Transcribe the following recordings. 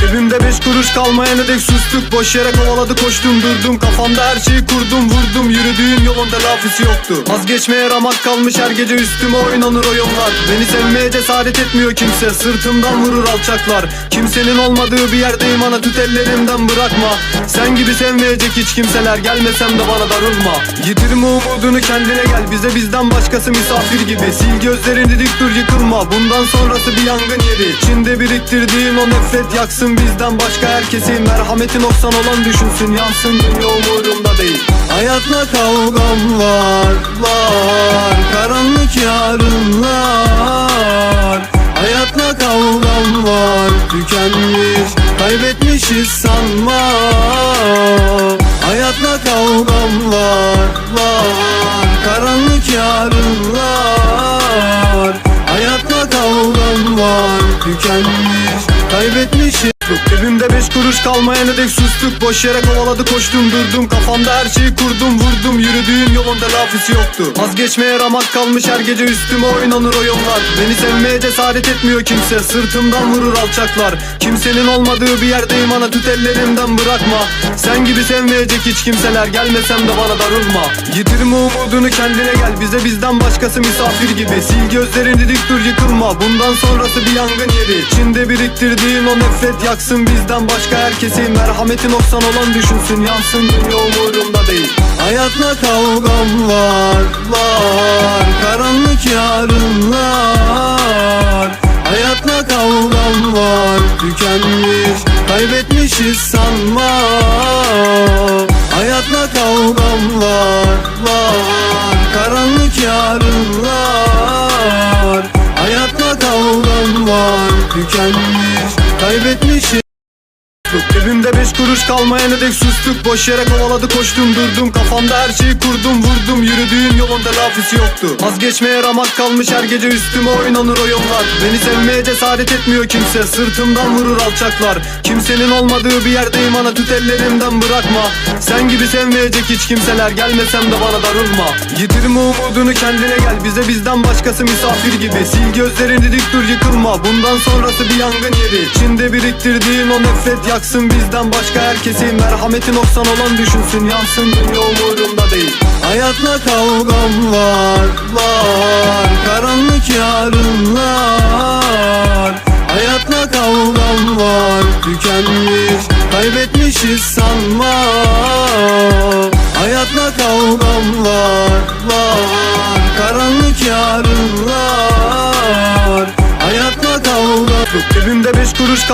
Cebimde beş kuruş kalmayana dek sustuk. Boş yere kovaladı koştum durdum. Kafamda her şeyi kurdum vurdum. Yürüdüğüm yolun telafisi yoktu. Vazgeçmeye ramak kalmış her gece üstüme oynanır oyunlar Beni sevmeye cesaret etmiyor kimse Sırtımdan vurur alçaklar. Kimsenin olmadığı bir yerdeyim ana tut ellerimden bırakma. Sen gibi sevmeyecek hiç kimseler Gelmesem de bana darılma. Yitirme umudunu kendine gel Bize bizden başkası misafir gibi. Sil gözlerini dik dur yıkılma. Bundan sonrası bir yangın yeri. İçinde biriktirdiğin o nefret yaksın bizden başka herkesi? Merhameti noksan olan düşünsün yansın dünya umurumda değil. Hayatla kavgam var var. Karanlık yarınlar. Hayatla kavgam var. Tükenmiş kaybetmişiz Kavgam var Tükenmiş. Kaybetmişiz Cebimde beş kuruş kalmayana dek sustuk. Boş yere kovaladı koştum durdum. Kafamda her şeyi kurdum vurdum Yürüdüğüm yolun telafisi yoktu. Vazgeçmeye ramak kalmış her gece üstüme oynanır oyunlar Beni sevmeye cesaret etmiyor kimse Sırtımdan vurur alçaklar. Kimsenin olmadığı bir yerdeyim ana tut ellerimden bırakma. Sen gibi sevmeyecek hiç kimseler Gelmesem de bana darılma. Yitirme umudunu kendine gel Bize bizden başkası misafir gibi. Sil gözlerini dik dur yıkılma. Bundan sonrası bir yangın yeri. İçinde biriktirdiğin o nefret yaksın bizden başka herkesi. Merhameti noksan olan düşünsün yansın dünya umurumda değil Hayatla kavgam var var. Karanlık yarınlar. Hayatla kavgam var Tükenmiş kaybetmişiz sanma. Hayatla kavgam var var. Karanlık yarınlar. Hayatla kavgam var Tükenmiş kaybetmişiz Cebimde beş kuruş kalmayana dek sustuk. Boş yere kovaladı koştum durdum. Kafamda her şeyi kurdum vurdum. Yürüdüğüm yolun telafisi yoktu. Vazgeçmeye ramak kalmış her gece üstüme oynanır oyunlar Beni sevmeye cesaret etmiyor kimse. Sırtımdan vurur alçaklar. Kimsenin olmadığı bir yerdeyim. Ana tut ellerimden bırakma. Sen gibi sevmeyecek hiç kimseler. Gelmesem de bana darılma. Yitirme umudunu kendine gel. Bize bizden başkası misafir gibi. Sil gözlerini dik dur yıkılma. Bundan sonrası bir yangın yeri. İçinde biriktirdiğin o nefret yaksın bizden başka herkesi Merhameti noksan olan düşünsün yansın dünya umurumda değil. Hayatla kavgam var var Karanlık yarınlar. Hayatla kavgam var Tükenmiş kaybetmişiz sanma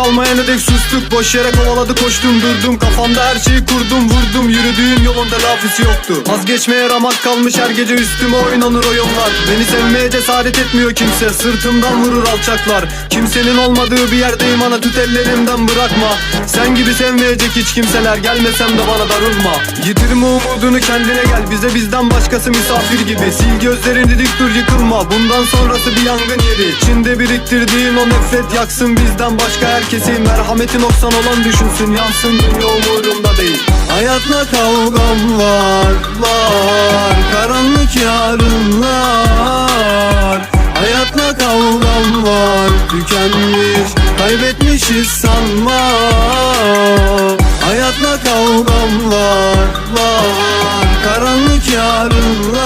kalmayana dek sustuk. Boş yere kovaladı koştum durdum. Kafamda her şeyi kurdum vurdum. Yürüdüğüm yolun telafisi yoktu. Vazgeçmeye ramak kalmış her gece üstüme oynanır oyunlar Beni sevmeye cesaret etmiyor kimse Sırtımdan vurur alçaklar. Kimsenin olmadığı bir yerdeyim ana tut ellerimden bırakma. Sen gibi sevmeyecek hiç kimseler Gelmesem de bana darılma. Yitirme umudunu kendine gel Bize bizden başkası misafir gibi. Sil gözlerini dik dur yıkılma. Bundan sonrası bir yangın yeri. İçinde biriktirdiğin o nefret yaksın bizden başka herkesi Merhameti noksan olan düşünsün yansın dünya umurumda değil. Hayatla kavgam var var Karanlık yarınlar. Hayatla kavgam var Tükenmiş kaybetmişiz sanma. Hayatla kavgam var var Karanlık yarınlar.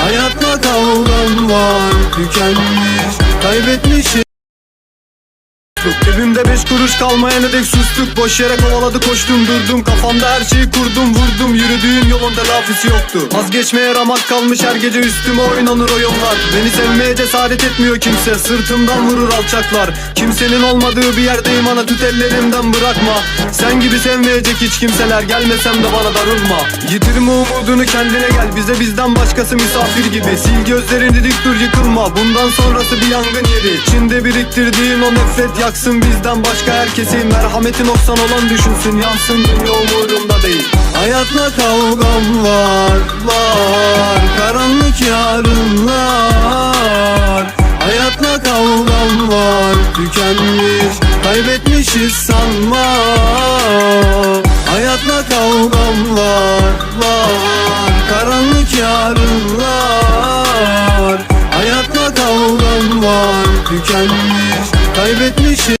Hayatla kavgam var Tükenmiş kaybetmişiz Cebimde beş kuruş kalmayana dek sustuk. Boş yere kovaladı koştum durdum. Kafamda her şeyi kurdum vurdum. Yürüdüğüm yolun telafisi yoktu. Vazgeçmeye ramak kalmış her gece üstüme oynanır oyunlar Beni sevmeye cesaret etmiyor kimse. Sırtımdan vurur alçaklar. Kimsenin olmadığı bir yerdeyim ana tut ellerimden bırakma. Sen gibi sevmeyecek hiç kimseler Gelmesem de bana darılma. Yitirme umudunu kendine gel Bize bizden başkası misafir gibi. Sil gözlerini dik dur yıkılma. Bundan sonrası bir yangın yeri. İçinde biriktirdiğin o nefret yaksın bizden başka herkesi. Merhameti noksan olan düşünsün yansın dünya umurumda değil. Hayatla kavgam var var. Karanlık yarınlar. Hayatla kavgam var. Tükenmiş kaybetmişiz sanma. Hayatla kavgam var var. Karanlık yarınlar. Hayatla kavgam var. Tükenmiş kaybetmişiz